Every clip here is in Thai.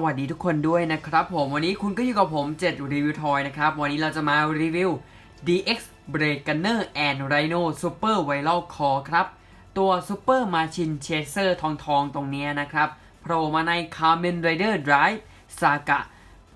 สวัสดีทุกคนด้วยนะครับผมวันนี้คุณก็อยู่กับผม7รีวิวทอยนะครับ วันนี้เราจะมารีวิว DX Brake Gunner and Rhino Super Viral Core ครับ ตัว Super Machine Chaser ทองทองๆตรงเนี้ยนะครับโผล่มาใน Kamen Rider Drive Saga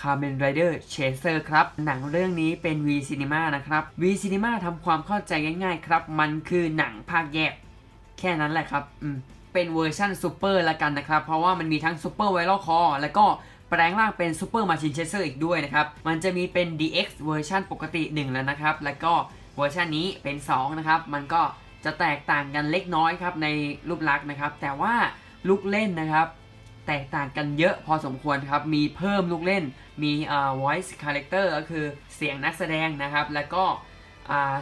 Kamen Rider Chaser ครับ หนังเรื่องนี้เป็น V Cinema นะครับ V Cinema ทำความเข้าใจง่ายๆครับ มันคือหนังภาคแยก แค่นั้นแหละครับ อืม เป็นเวอร์ชันซูเปอร์ละกันนะครับ เพราะว่ามันมีทั้งซูเปอร์ไวรัลคอแล้วก็แปลงร่างเป็นซูเปอร์มาชินเชสเซอร์อีกด้วยนะครับ มันจะมีเป็น DX เวอร์ชันปกติ 1 แล้วนะครับ แล้วก็เวอร์ชันนี้เป็น 2 นะครับ มันก็จะแตกต่างกันเล็กน้อยครับในรูปลักษณ์นะครับ แต่ว่าลูกเล่นนะครับ แตกต่างกันเยอะพอสมควรครับ มีเพิ่มลูกเล่น มีอ่า voice character ก็คือเสียงนักแสดงนะครับ แล้วก็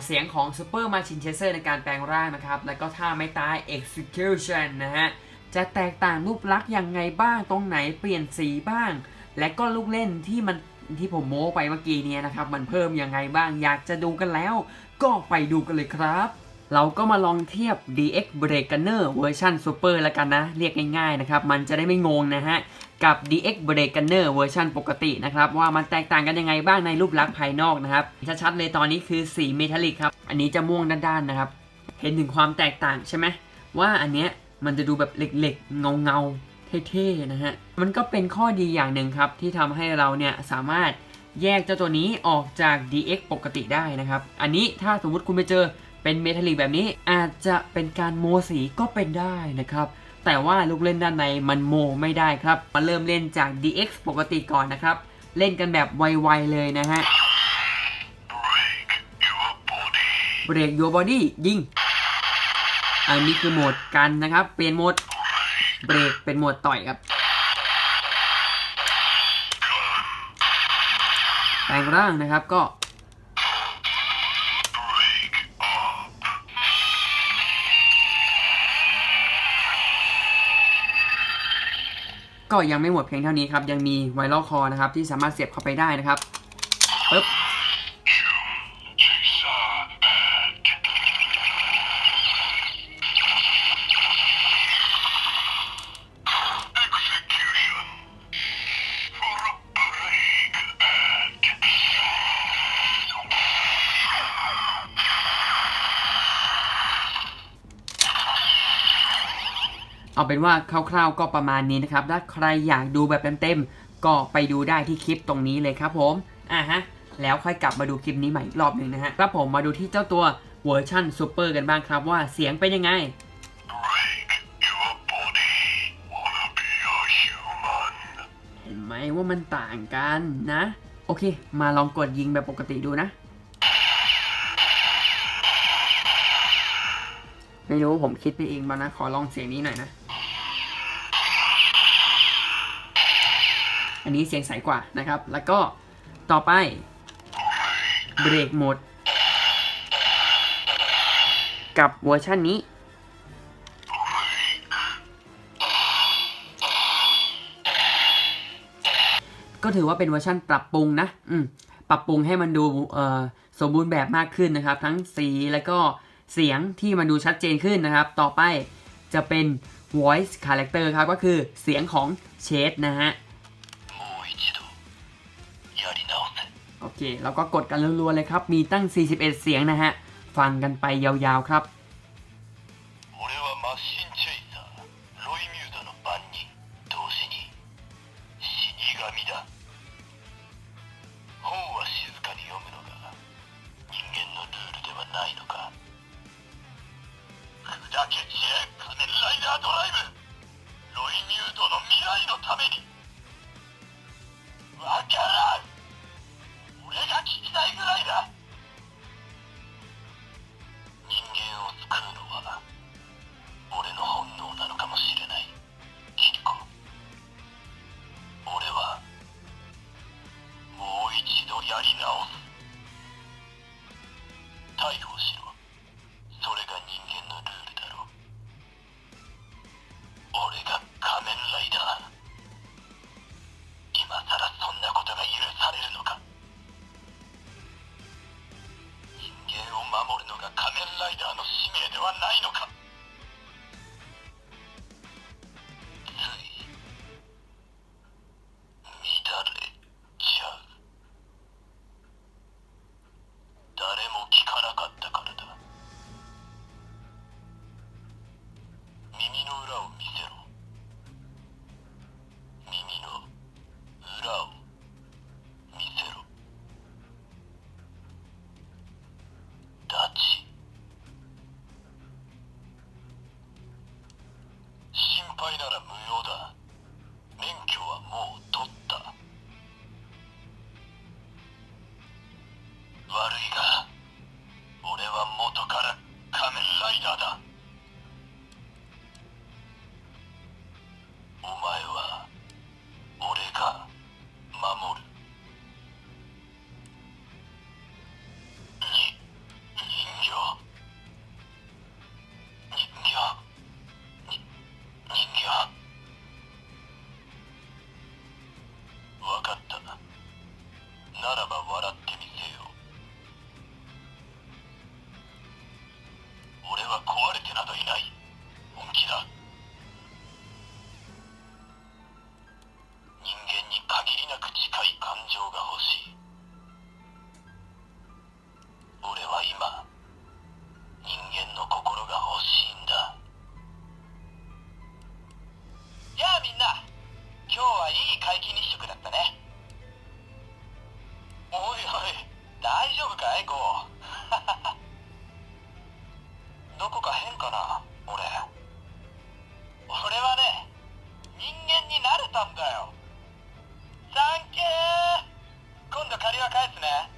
เสียงของซูเปอร์มาชินเชเซอร์ในการแปลงร่างนะครับ แล้วก็ท่าไม่ตาย execution นะฮะ จะแตกต่างรูปลักษณ์ยังไงบ้าง ตรงไหนเปลี่ยนสีบ้าง และก็ลูกเล่นที่มันที่ผมโม้ไปเมื่อกี้เนี่ยนะครับ มันเพิ่มยังไงบ้าง อยากจะดูกันแล้ว ก็ไปดูกันเลยครับ เราก็มาลองเทียบ DX Brake Gunner เวอร์ชัน Super แล้วกันนะ เรียกง่ายๆนะครับ มันจะได้ไม่งงนะฮะ กับ DX Brake Gunner เวอร์ชันปกตินะครับ ว่ามันแตกต่างกันยังไงบ้างในรูปลักษณ์ภายนอกนะครับ ชัดๆเลยตอนนี้คือสีเมทัลลิกครับ อันนี้จะม่วงด้านๆนะครับ เห็นถึงความแตกต่างใช่ไหมว่าอันเนี้ยมันจะดูแบบเหล็กๆ เงาๆ เท่ๆนะฮะ มันก็เป็นข้อดีอย่างหนึ่งครับ ที่ทำให้เราเนี่ยสามารถแยกเจ้าตัวนี้ออกจาก DX ปกติได้นะครับ อันนี้ถ้าสมมติคุณไปเจอ เป็นเมทัลลิกแบบนี้อาจจะเป็นการโมสีก็เป็นได้นะครับ แต่ว่าลูกเล่นด้านในมันโมไม่ได้ครับมาเริ่มเล่นจาก DX ปกติก่อนนะครับ เล่นกันแบบไวๆเลยนะฮะเบรก your body ยิง อันนี้คือโหมดกันนะครับ เปลี่ยนโหมดเบรกเป็นโหมดต่อยครับแปลงร่างนะครับก็ ก็ยังไม่หมดเพียงเท่านี้ครับยังมีไวรัลคอนะครับที่สามารถเสียบเข้าไปได้นะครับปึ๊บ เอาเป็นว่าคร่าวๆก็ประมาณนี้นะครับ ถ้าใครอยากดูแบบเต็มๆ ก็ไปดูได้ที่คลิปตรงนี้เลยครับผมอะฮะ แล้วค่อยกลับมาดูคลิปนี้ใหม่อีกรอบหนึ่งนะฮะครับผมมาดูที่เจ้าตัวเวอร์ชั่นซูเปอร์กันบ้างครับว่าเสียงเป็นยังไงเห็นไหมว่ามันต่างกันนะ โอเค มาลองกดยิงแบบปกติดูนะ ไม่รู้ผมคิดไปเองบ้างนะ ขอลองเสียงนี้หน่อยนะ อันนี้เสียงใสกว่านะครับ แล้วก็ต่อไปเบรกโหมดกับเวอร์ชันนี้ ก็ถือว่าเป็นเวอร์ชันปรับปรุงนะอืมปรับปรุงให้มันดูเอ่อสมบูรณ์แบบมากขึ้นนะครับ ทั้งสีแล้วก็เสียงที่มันดูชัดเจนขึ้นนะครับ ต่อไปจะเป็น voice character ครับ ก็คือเสียงของเชดนะฮะ เคเราก็กดกันรัวๆเลยครับ มีตั้ง 41 เสียงนะฮะ ฟังกันไปยาวๆครับ paylarım none of them. どこか変かな俺。俺はね人間になれたんだよ。サンキュー今度借りは返すね。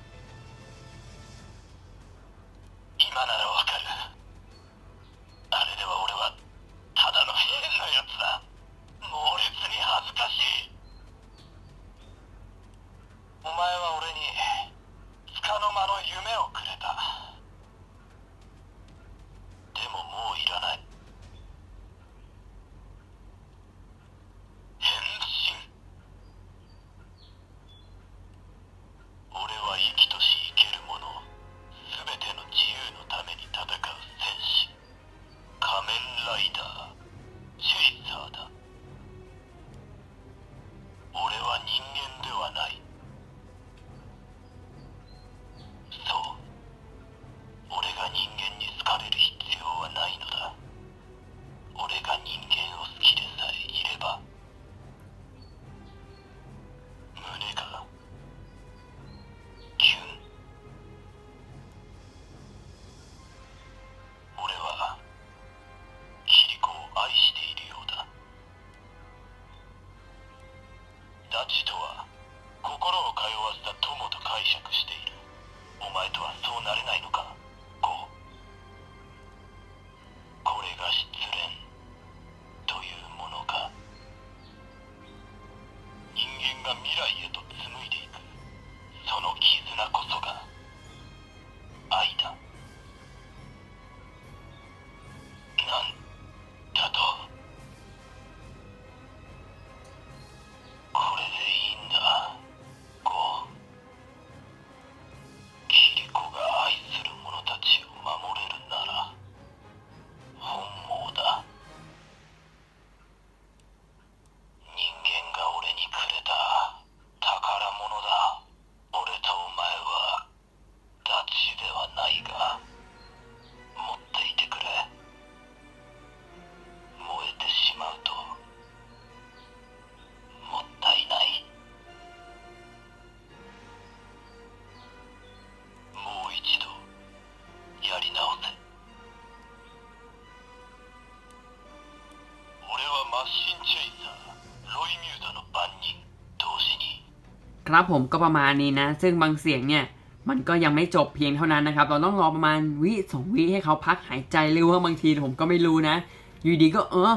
俺はマシンチェイサーロイミューダの番人同時に ครับผมก็ประมาณนี้นะ ซึ่งบางเสียงเนี่ย มันก็ยังไม่จบเพียงเท่านั้นนะครับ เราต้องรอประมาณวิสองวิให้เขาพักหายใจหรือว่าบางทีผมก็ไม่รู้นะ อยู่ดีก็เออ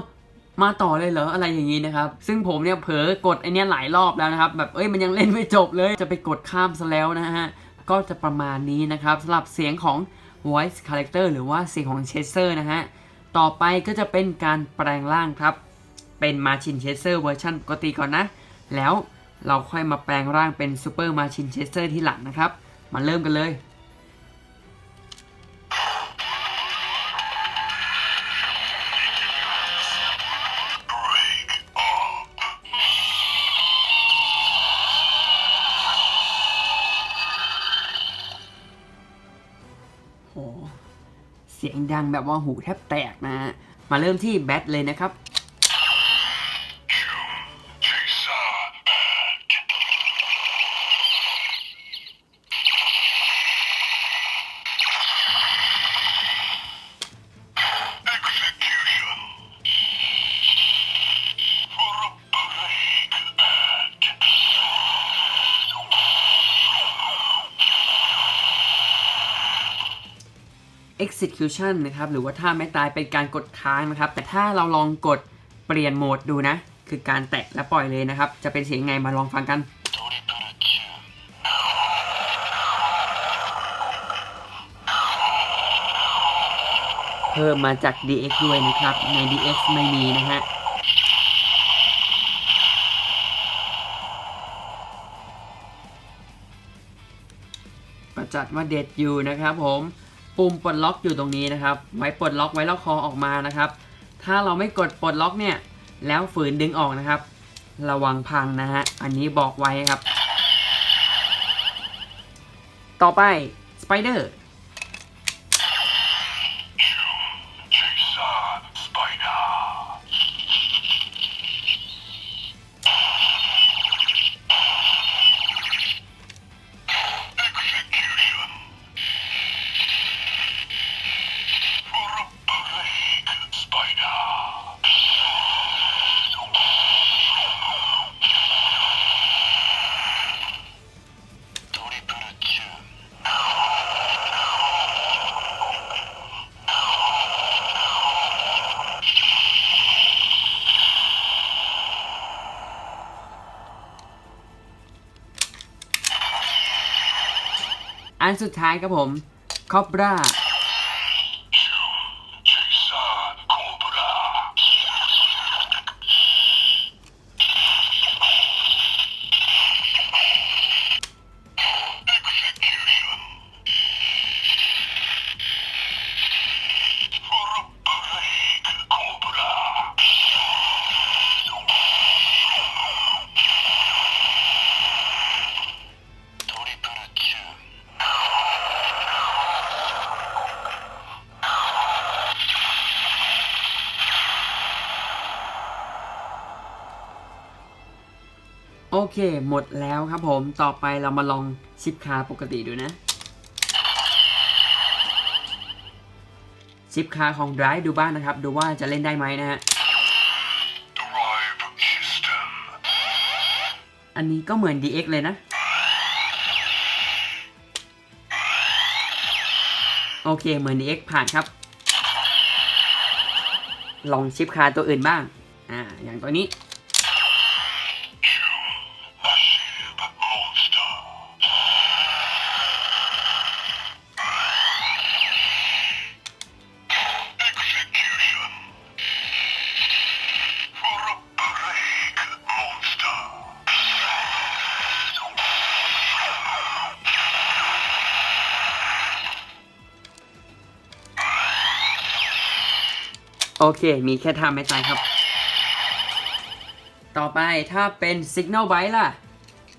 มาต่อเลยเหรออะไรอย่างนี้นะครับ ซึ่งผมเนี่ยเผลอกดไอเนี้ยหลายรอบแล้วนะครับ แบบเอ้ยมันยังเล่นไม่จบเลย จะไปกดข้ามซะแล้วนะฮะ ก็จะประมาณนี้นะครับสำหรับเสียงของ voice character หรือว่าเสียงของเชสเซอร์นะฮะ ต่อไปก็จะเป็นการแปลงร่างครับ เป็นมาชินเชสเซอร์เวอร์ชันปกติก่อนนะ แล้วเราค่อยมาแปลงร่างเป็นซูเปอร์มาชินเชสเซอร์ที่หลังนะครับ มาเริ่มกันเลยโอ้เสียงดังแบบว่าหูแทบแตกนะ มาเริ่มที่แบทเลยนะครับ execution นะครับหรือว่าถ้าไม่ตายเป็นการกดค้างนะครับ แต่ถ้าเราลองกดเปลี่ยนโหมดดูนะ คือการแตะและปล่อยเลยนะครับ จะเป็นเสียงไงมาลองฟังกันเพิ่มมาจาก DX ด้วยนะครับ ใน DX ไม่มีนะฮะ ประจัดว่าเด็ดอยู่นะครับผม ปุ่มปลดล็อกอยู่ตรงนี้นะครับ ไว้ปลดล็อกไว้ล็อกคอออกมานะครับ ถ้าเราไม่กดปลดล็อกเนี่ย แล้วฝืนดึงออกนะครับ ระวังพังนะฮะ อันนี้บอกไว้ครับ ต่อไปสไปเดอร์ อันสุดท้ายครับผมคอบรา เค หมดแล้วครับผม ต่อไปเรามาลองชิปคาปกติดูนะ ชิปคาของ Drive ดูบ้างนะครับ ดูว่าจะเล่นได้ไหมนะฮะ อันนี้ก็เหมือน DX เลยนะ โอเค เหมือน DX ผ่านครับ ลองชิปคาตัวอื่นบ้าง อ่า อย่างตัวนี้ โอเค มีแค่ท่าไม่ตายครับ ต่อไปถ้าเป็น Signal Byte ล่ะ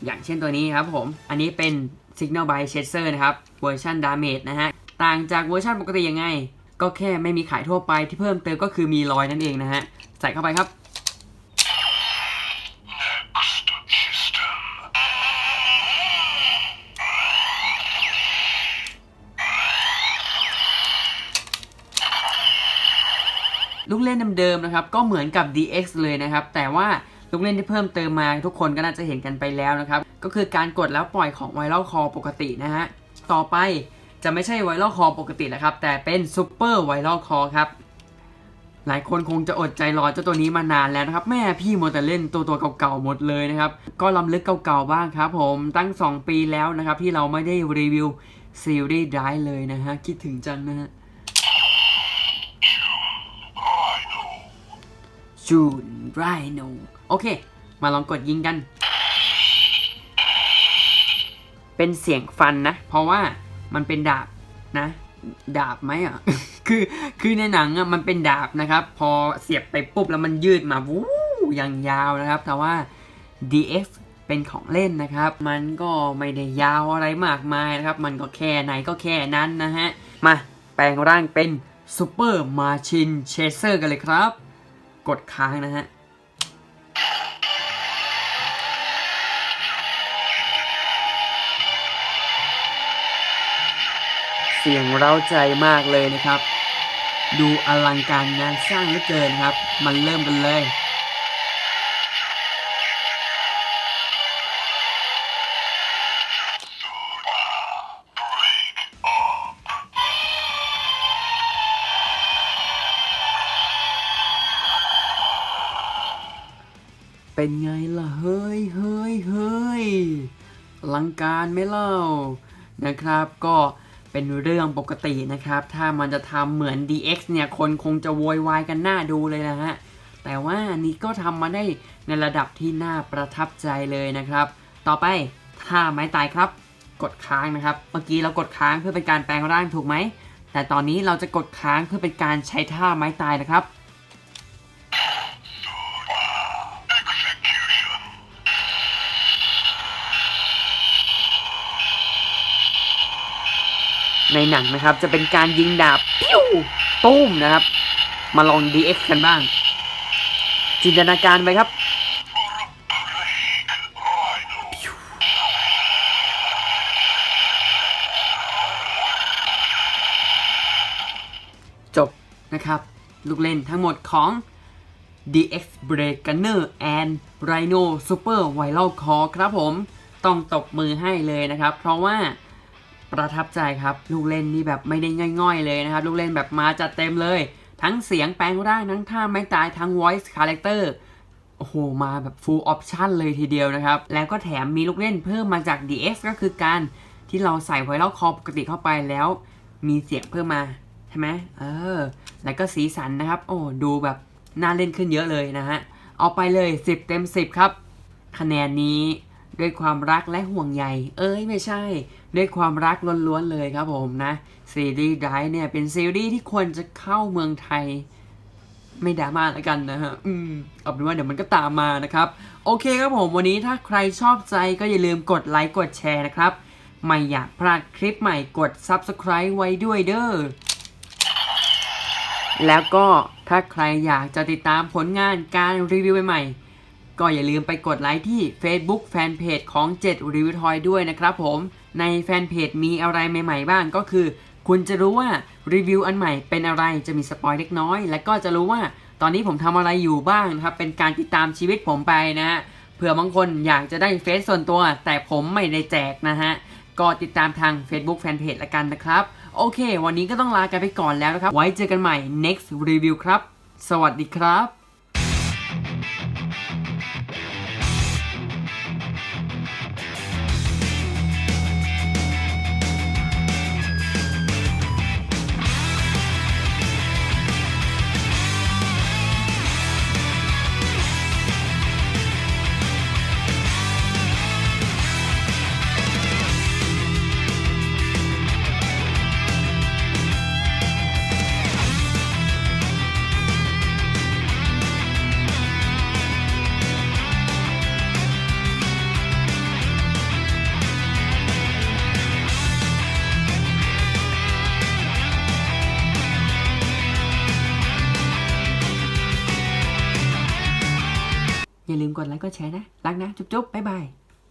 อย่างเช่นตัวนี้ครับผม อันนี้เป็น Signal Byte Chaser นะครับ เวอร์ชัน Damage นะฮะ ต่างจากเวอร์ชันปกติยังไง ก็แค่ไม่มีขายทั่วไปที่เพิ่มเติมก็คือมีรอยนั่นเองนะฮะ ใส่เข้าไปครับ ลูกเล่นเดิมๆนะครับก็เหมือนกับ DX เลยนะครับ แต่ว่าลูกเล่นที่เพิ่มเติมมาทุกคนก็น่าจะเห็นกันไปแล้วนะครับ ก็คือการกดแล้วปล่อยของไวรัลคอปกตินะฮะ ต่อไปจะไม่ใช่ไวรัลคอปกติแล้วครับ แต่เป็นซูเปอร์ไวรัลคอครับ หลายคนคงจะอดใจรอเจ้าตัวนี้มานานแล้วนะครับ แม่พี่โมวแต่เล่นตัวตัวเก่าๆหมดเลยนะครับ ก็ล้ำลึกเก่าๆบ้างครับผมตั้ง 2 ปีแล้วนะครับที่เราไม่ได้รีวิวซีรีส์ได้เลยนะฮะคิดถึงจังนะฮะ จูนไรโนโอเค มาลองกดยิงกัน เป็นเสียงฟันนะ เพราะว่ามันเป็นดาบนะ ดาบไหมอะ คือคือในหนังอะมันเป็นดาบนะครับ พอเสียบไปปุ๊บแล้วมันยืดมาวู้อย่างยาวนะครับ แต่ว่า DX เป็นของเล่นนะครับ มันก็ไม่ได้ยาวอะไรมากมายนะครับ มันก็แค่ไหนก็แค่นั้นนะฮะ มาแปลงร่างเป็นซูเปอร์มาชินเชเซอร์กันเลยครับ กดค้างนะฮะเสียงเร้าใจมากเลยนะครับ ดูอลังการงานสร้างเหลือเกินครับ มันเริ่มกันเลย เป็นไงล่ะ เฮ้ยเฮ้ยเฮ้ยลังการไหมเล่านะครับ ก็เป็นเรื่องปกตินะครับ ถ้ามันจะทำเหมือน DX เนี่ย คนคงจะโวยวายกันหน้าดูเลยนะฮะ แต่ว่านี่ก็ทำมาได้ในระดับที่น่าประทับใจเลยนะครับ ต่อไปท่าไม้ตายครับ กดค้างนะครับ เมื่อกี้เรากดค้างเพื่อเป็นการแปลงร่างถูกไหม แต่ตอนนี้เราจะกดค้างเพื่อเป็นการใช้ท่าไม้ตายนะครับ ในหนังนะครับ จะเป็นการยิงดาบปิ้วตุ้มนะครับ มาลอง DX กันบ้าง จินตนาการไปครับจบนะครับ ลูกเล่นทั้งหมดของ DX Break Gunner and Rhino Super Viral Core ครับผม ต้องตบมือให้เลยนะครับ เพราะว่า ประทับใจครับ ลูกเล่นนี่แบบไม่ได้ง่อยๆเลยนะครับ ลูกเล่นแบบมาจัดเต็มเลย ทั้งเสียงแปลงร่างทั้งท่าไม่ตายทั้ง voice character โอ้โห มาแบบ full option เลยทีเดียวนะครับ แล้วก็แถมมีลูกเล่นเพิ่มมาจาก DX ก็คือการที่เราใส่ไวรัลคอปกติเข้าไปแล้ว มีเสียงเพิ่มมาใช่ไหมเออ แล้วก็สีสันนะครับ โอ้ ดูแบบน่าเล่นขึ้นเยอะเลยนะฮะ เอาไปเลย 10 เต็ม 10 ครับ คะแนนนี้ ด้วยความรักและห่วงใย เอ้ยไม่ใช่ ด้วยความรักล้วนๆเลยครับผมนะ ซีรีส์ไดเนี่ยเป็นซีรีส์ที่ควรจะเข้าเมืองไทย ไม่ดราม่าแล้วกันนะฮะ อืมเอาเป็นว่าเดี๋ยวมันก็ตามมานะครับ โอเคครับผมวันนี้ถ้าใครชอบใจก็อย่าลืมกดไลค์กดแชร์นะครับ ไม่อยากพลาดคลิปใหม่กด Subscribe ไว้ด้วยเด้อแล้วก็ถ้าใครอยากจะติดตามผลงานการรีวิวใหม่ๆ ก็อย่าลืมไปกดไลค์ที่ Facebook Fanpage ของ7 Review Toy ด้วยนะครับผม ในแฟนเพจมีอะไรใหม่ ๆ บ้างก็คือ คุณจะรู้ว่ารีวิวอันใหม่เป็นอะไรจะมีสปอยเล็กน้อย และก็จะรู้ว่าตอนนี้ผมทำอะไรอยู่บ้างนะครับ เป็นการติดตามชีวิตผมไปนะฮะเผื่อบางคนอยากจะได้เฟซส่วนตัว แต่ผมไม่ได้แจกนะฮะก็ติดตามทาง Facebook Fanpage ละกันนะครับ โอเค วันนี้ก็ต้องลากันไปก่อนแล้วนะครับ ไว้เจอกันใหม่ next review ครับ สวัสดีครับ ร์แชร์นะรักนะ จุ๊บๆบ๊ายบาย